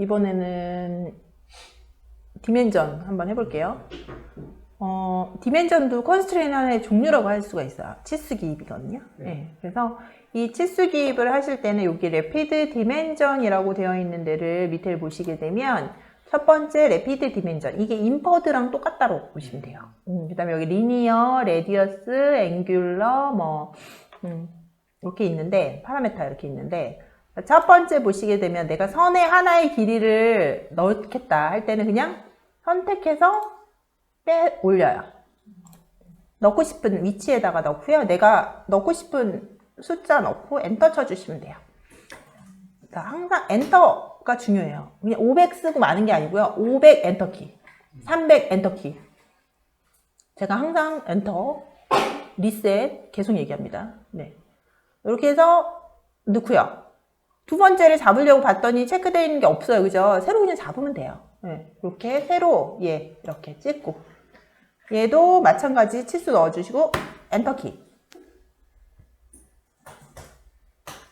이번에는 디멘전 한번 해볼게요. 어, 디멘전도 컨스트레인 하나의 종류라고 할 수가 있어요. 치수 기입이거든요. 네. 그래서 이 치수 기입을 하실 때는 여기 레피드 디멘전이라고 되어 있는 데를 밑에 보시게 되면 첫 번째 레피드 디멘전 이게 인퍼드랑 똑같다고 보시면 돼요. 음, 그다음에 여기 리니어, 레디어스, 앵귤러 뭐 음, 이렇게 있는데 파라메타 이렇게 있는데 첫 번째 보시게 되면 내가 선의 하나의 길이를 넣겠다 할 때는 그냥 선택해서 빼 올려요. 넣고 싶은 위치에다가 넣고요. 내가 넣고 싶은 숫자 넣고 엔터 쳐주시면 돼요. 그러니까 항상 엔터가 중요해요. 그냥 500 쓰고 많은 게 아니고요. 500 엔터키, 300 엔터키. 제가 항상 엔터, 리셋 계속 얘기합니다. 네. 이렇게 해서 넣고요. 두 번째를 잡으려고 봤더니 체크되어 있는 게 없어요. 그죠? 새로 그냥 잡으면 돼요. 네. 이렇게 새로 얘 이렇게 찍고 얘도 마찬가지 치수 넣어주시고 엔터키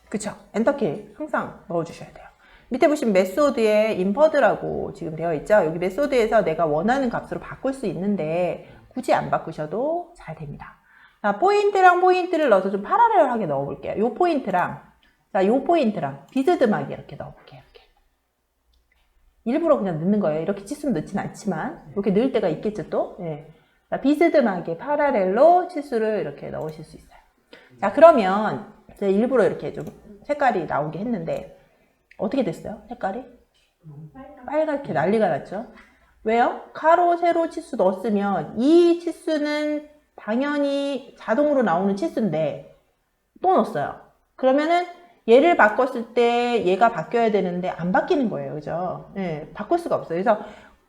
그쵸 엔터키 항상 넣어주셔야 돼요 밑에 보시면 메소드에 인퍼드라고 지금 되어 있죠 여기 메소드에서 내가 원하는 값으로 바꿀 수 있는데 굳이 안 바꾸셔도 잘 됩니다 자, 포인트랑 포인트를 넣어서 좀 파라렐하게 넣어볼게요 요 포인트랑 자, 요 포인트랑 비스듬하게 이렇게 넣어볼게요 이렇게. 일부러 그냥 넣는 거예요 이렇게 치수는 넣진 않지만 이렇게 넣을 때가 있겠죠 또 예. 자, 비스듬하게 파라렐로 치수를 이렇게 넣으실 수 있어요 자 그러면 제가 일부러 이렇게 좀 색깔이 나오게 했는데 어떻게 됐어요? 색깔이? 빨갛게 난리가 났죠? 왜요? 가로, 세로 치수 넣었으면 이 치수는 당연히 자동으로 나오는 치수인데 또 넣었어요. 그러면은 얘를 바꿨을 때 얘가 바뀌어야 되는데 안 바뀌는 거예요. 그죠? 네, 바꿀 수가 없어요. 그래서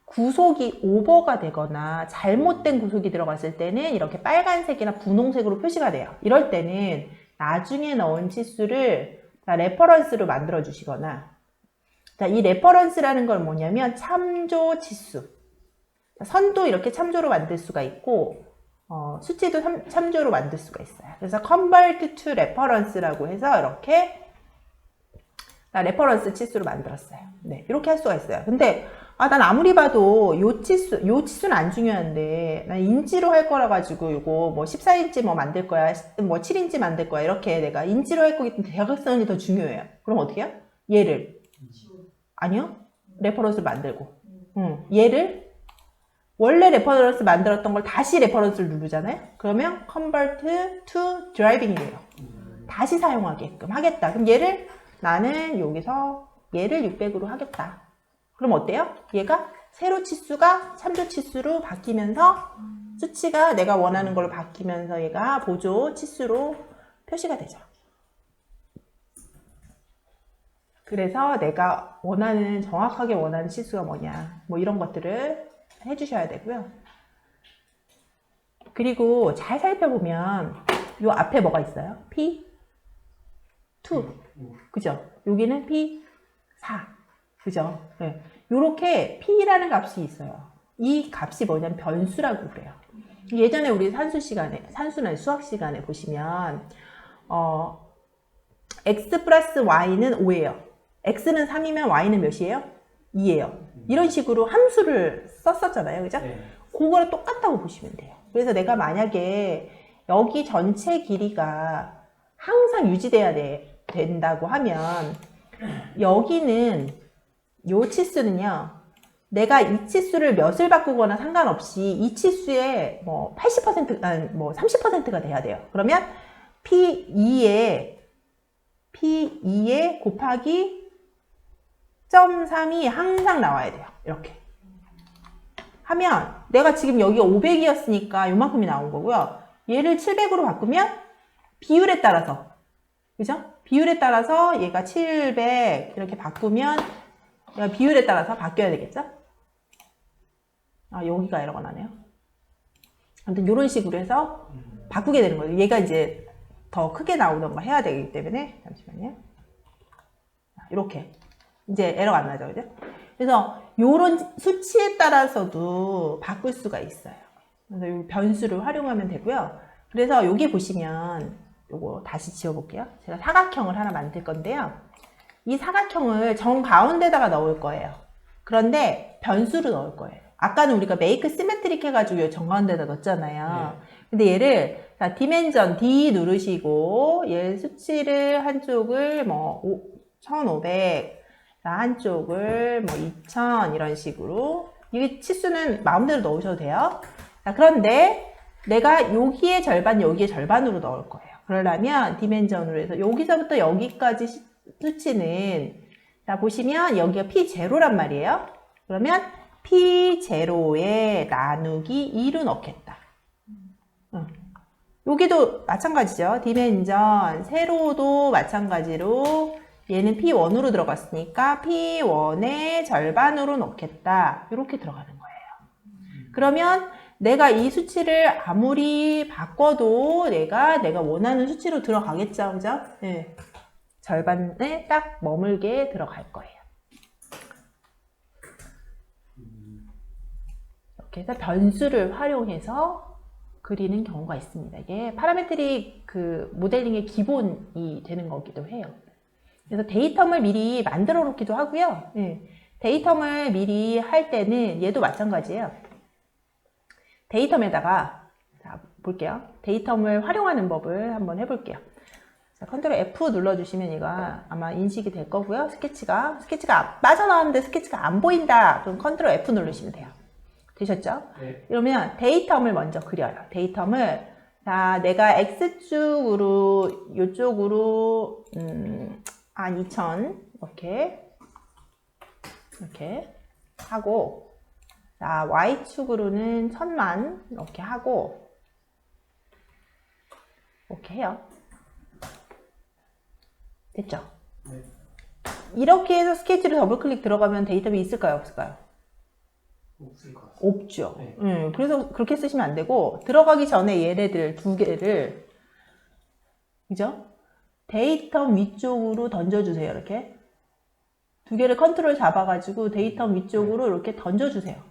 구속이 오버가 되거나 잘못된 구속이 들어갔을 때는 이렇게 빨간색이나 분홍색으로 표시가 돼요. 이럴 때는 나중에 넣은 치수를 자, 레퍼런스로 만들어 주시거나 자, 이 레퍼런스라는 걸 뭐냐면 참조 치수 선도 이렇게 참조로 만들 수가 있고 어, 수치도 참, 참조로 만들 수가 있어요. 그래서 convert to reference라고 해서 이렇게 나 레퍼런스 치수로 만들었어요. 네, 이렇게 할 수가 있어요. 근데 아, 난 아무리 봐도 요 치수, 요 치수는 안 중요한데, 난 인치로 할 거라 가지고 요거 뭐 14인치 뭐 만들 거야, 뭐 7인치 만들 거야, 이렇게 내가 인치로 할 거기 때문에 대각선이 더 중요해요. 그럼 어떻게 해요? 얘를. 아니요. 레퍼런스를 만들고. 응. 얘를 원래 레퍼런스 만들었던 걸 다시 레퍼런스를 누르잖아요. 그러면 convert to driving이 돼요. 다시 사용하게끔 하겠다. 그럼 얘를 나는 여기서 얘를 600으로 하겠다. 그럼 어때요? 얘가 세로 치수가 참조 치수로 바뀌면서 수치가 내가 원하는 걸로 바뀌면서 얘가 보조 치수로 표시가 되죠. 그래서 내가 원하는 정확하게 원하는 치수가 뭐냐 뭐 이런 것들을 해주셔야 되고요. 그리고 잘 살펴보면 요 앞에 뭐가 있어요? P 2 그죠? 여기는 P 4 그죠? 네. 요렇게 P라는 값이 있어요. 이 값이 뭐냐면 변수라고 그래요. 예전에 우리 산수 시간에, 산수나 수학 시간에 보시면, 어, x 플러스 y는 5예요. x는 3이면 y는 몇이에요? 2예요. 이런 식으로 함수를 썼었잖아요. 그죠? 네. 그거랑 똑같다고 보시면 돼요. 그래서 내가 만약에 여기 전체 길이가 항상 유지돼야 돼, 된다고 하면 여기는 요 치수는요. 내가 이 치수를 몇을 바꾸거나 상관없이 이 치수의 뭐 80%, 아니 뭐 30%가 돼야 돼요. 그러면 P2에 P2에 곱하기 0.3이 항상 나와야 돼요. 이렇게. 하면 내가 지금 여기가 500이었으니까 요만큼이 나온 거고요. 얘를 700으로 바꾸면 비율에 따라서 그죠? 비율에 따라서 얘가 700 이렇게 바꾸면 비율에 따라서 바뀌어야 되겠죠? 아 여기가 에러가 나네요. 아무튼 이런 식으로 해서 바꾸게 되는 거예요. 얘가 이제 더 크게 나오던가 해야 되기 때문에 잠시만요. 이렇게 이제 에러가 안 나죠, 그죠? 그래서 이런 수치에 따라서도 바꿀 수가 있어요. 그래서 이 변수를 활용하면 되고요. 그래서 여기 보시면 요거 다시 지워볼게요. 제가 사각형을 하나 만들 건데요. 이 사각형을 정 가운데다가 넣을 거예요. 그런데 변수로 넣을 거예요. 아까는 우리가 메이크 시메트릭 해가지고 정 가운데다 넣었잖아요. 근데 얘를 자, 디멘전 D 누르시고 얘 수치를 한쪽을 뭐1500 한쪽을 뭐2000 이런 식으로 이게 치수는 마음대로 넣으셔도 돼요. 자, 그런데 내가 여기에 절반 여기에 절반으로 넣을 거예요. 그러려면 디멘전으로 해서 여기서부터 여기까지 시- 수치는 자 보시면 여기가 P0란 말이에요. 그러면 P0에 나누기 2로 넣겠다. 응. 여기도 마찬가지죠. 디멘전 세로도 마찬가지로 얘는 P1으로 들어갔으니까 P1의 절반으로 넣겠다. 이렇게 들어가는 거예요. 그러면 내가 이 수치를 아무리 바꿔도 내가 내가 원하는 수치로 들어가겠죠. 그죠? 네. 절반에 딱 머물게 들어갈 거예요. 이렇게 해서 변수를 활용해서 그리는 경우가 있습니다. 이게 파라메트릭 그 모델링의 기본이 되는 거기도 해요. 그래서 데이텀을 미리 만들어 놓기도 하고요. 예. 데이텀을 미리 할 때는 얘도 마찬가지예요. 데이텀에다가 자, 볼게요. 데이텀을 활용하는 법을 한번 해볼게요. 자, 컨트롤 F 눌러주시면 이거 아마 인식이 될 거고요. 스케치가 스케치가 빠져나왔는데 스케치가 안 보인다. 그럼 컨트롤 F 누르시면 돼요. 되셨죠? 네. 그러면 데이텀을 먼저 그려요. 데이텀을 자 내가 x축으로 이쪽으로 음, 한2000 이렇게 이렇게 하고 자 y축으로는 1000만 이렇게 하고 이렇게 해요. 됐죠? 네. 이렇게 해서 스케치를 더블 클릭 들어가면 데이텀이 있을까요? 없을까요? 없을 것 같아요. 없죠. 네. 음, 그래서 그렇게 쓰시면 안 되고 들어가기 전에 얘네들 두 개를 그죠? 데이터 위쪽으로 던져주세요. 이렇게 두 개를 컨트롤 잡아가지고 데이터 위쪽으로 이렇게 던져주세요.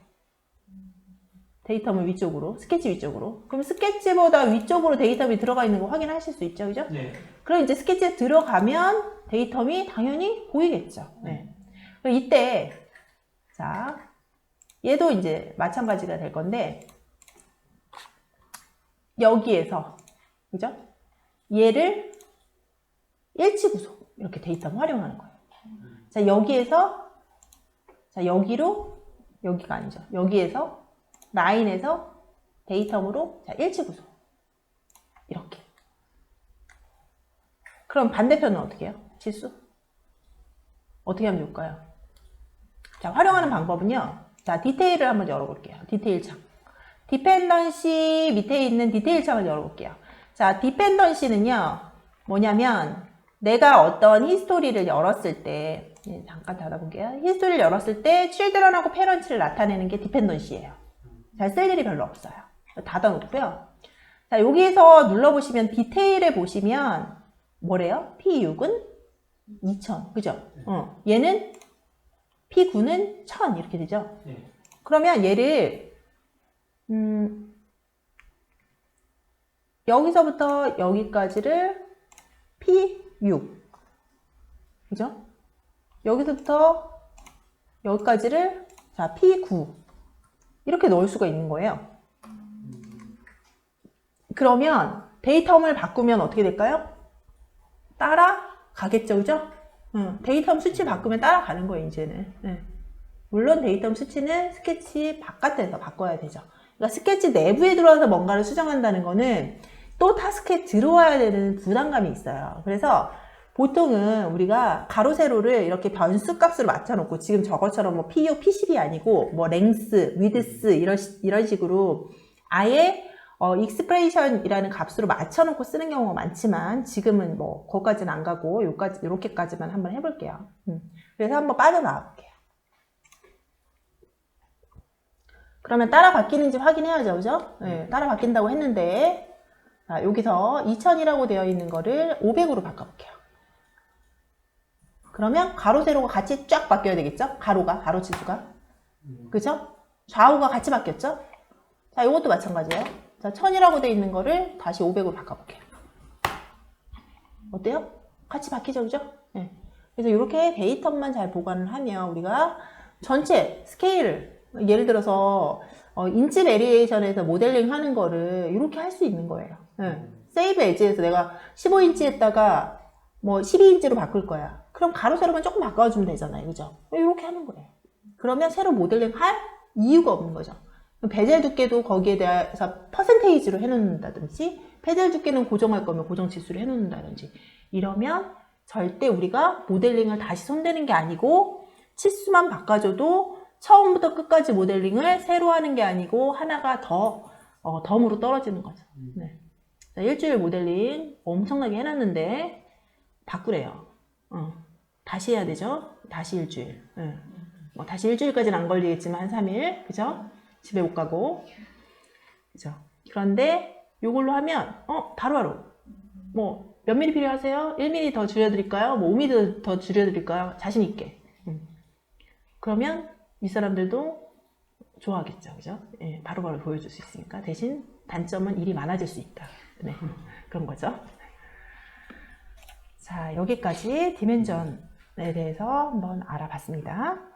데이터물 위쪽으로 스케치 위쪽으로 그럼 스케치보다 위쪽으로 데이터이 들어가 있는 거 확인하실 수 있죠, 그죠? 네. 그럼 이제 스케치에 들어가면 데이텀이 당연히 보이겠죠. 네. 그럼 이때 자 얘도 이제 마찬가지가 될 건데 여기에서 그죠? 얘를 일치구속 이렇게 데이터 활용하는 거예요. 자 여기에서 자 여기로 여기가 아니죠. 여기에서 라인에서 데이텀으로 자 일치구속 이렇게. 그럼 반대편은 어떻게 해요? 실수? 어떻게 하면 좋을까요? 자, 활용하는 방법은요. 자, 디테일을 한번 열어볼게요. 디테일 창. 디펜던시 밑에 있는 디테일 창을 열어볼게요. 자, 디펜던시는요. 뭐냐면 내가 어떤 히스토리를 열었을 때 예, 잠깐 닫아볼게요. 히스토리를 열었을 때 children하고 parent를 나타내는 게 디펜던시예요. 잘 쓸 일이 별로 없어요. 닫아놓고요. 자, 여기에서 눌러보시면 디테일에 보시면 뭐래요? P6은 2000, 그죠? 어, 얘는 P9는 1000 이렇게 되죠? 네. 그러면 얘를 음, 여기서부터 여기까지를 P6 그죠? 여기서부터 여기까지를 자 P9 이렇게 넣을 수가 있는 거예요. 그러면 데이텀을 바꾸면 어떻게 될까요? 따라가겠죠, 그죠? 응, 데이텀 수치 바꾸면 따라가는 거예요, 이제는. 네. 물론 데이텀 수치는 스케치 바깥에서 바꿔야 되죠. 그러니까 스케치 내부에 들어와서 뭔가를 수정한다는 거는 또 타스크에 들어와야 되는 부담감이 있어요. 그래서 보통은 우리가 가로 세로를 이렇게 변수 값으로 맞춰놓고 지금 저것처럼 뭐 P6, P10이 아니고 뭐 랭스, 위드스 이런 시- 이런 식으로 아예 어, 익스프레이션이라는 값으로 맞춰놓고 쓰는 경우가 많지만 지금은 뭐 거기까지는 안 가고 요까지 요렇게까지만 한번 해볼게요. 음. 그래서 한번 빠져나와 볼게요. 그러면 따라 바뀌는지 확인해야죠, 그죠? 네, 따라 바뀐다고 했는데 자, 여기서 2000이라고 되어 있는 거를 500으로 바꿔볼게요. 그러면 가로 세로가 같이 쫙 바뀌어야 되겠죠? 가로가 가로 치수가 그죠? 좌우가 같이 바뀌었죠? 자, 이것도 마찬가지예요. 자, 1000이라고 되어 있는 거를 다시 500으로 바꿔볼게요. 어때요? 같이 바뀌죠, 그죠? 네. 그래서 이렇게 데이터만 잘 보관을 하면 우리가 전체 스케일을 예를 들어서 어, 인치 베리에이션에서 모델링 하는 거를 이렇게 할 수 있는 거예요. 예. 세이브 에지에서 내가 15인치 했다가 뭐 12인치로 바꿀 거야. 그럼 가로 세로만 조금 바꿔주면 되잖아요. 그죠? 이렇게 하는 거예요. 그러면 새로 모델링 할 이유가 없는 거죠. 베젤 두께도 거기에 대해서 퍼센테이지로 해놓는다든지 베젤 두께는 고정할 거면 고정 치수로 해놓는다든지 이러면 절대 우리가 모델링을 다시 손대는 게 아니고 치수만 바꿔줘도 처음부터 끝까지 모델링을 새로 하는 게 아니고 하나가 더 어, 덤으로 떨어지는 거죠. 네. 자, 일주일 모델링 엄청나게 해놨는데 바꾸래요. 어, 다시 해야 되죠. 다시 일주일. 예. 뭐 다시 일주일까지는 안 걸리겠지만 한 3일, 그죠? 집에 못 가고, 그죠? 그런데 이걸로 하면 어 바로바로 뭐 몇 미리 필요하세요? 1미리 더 줄여드릴까요? 뭐 5미리 더 줄여드릴까요? 자신 있게. 음. 그러면 윗사람들도 좋아하겠죠, 그죠? 예, 바로바로 보여줄 수 있으니까 대신 단점은 일이 많아질 수 있다. 네, 그런 거죠. 자, 여기까지 디멘전에 대해서 한번 알아봤습니다.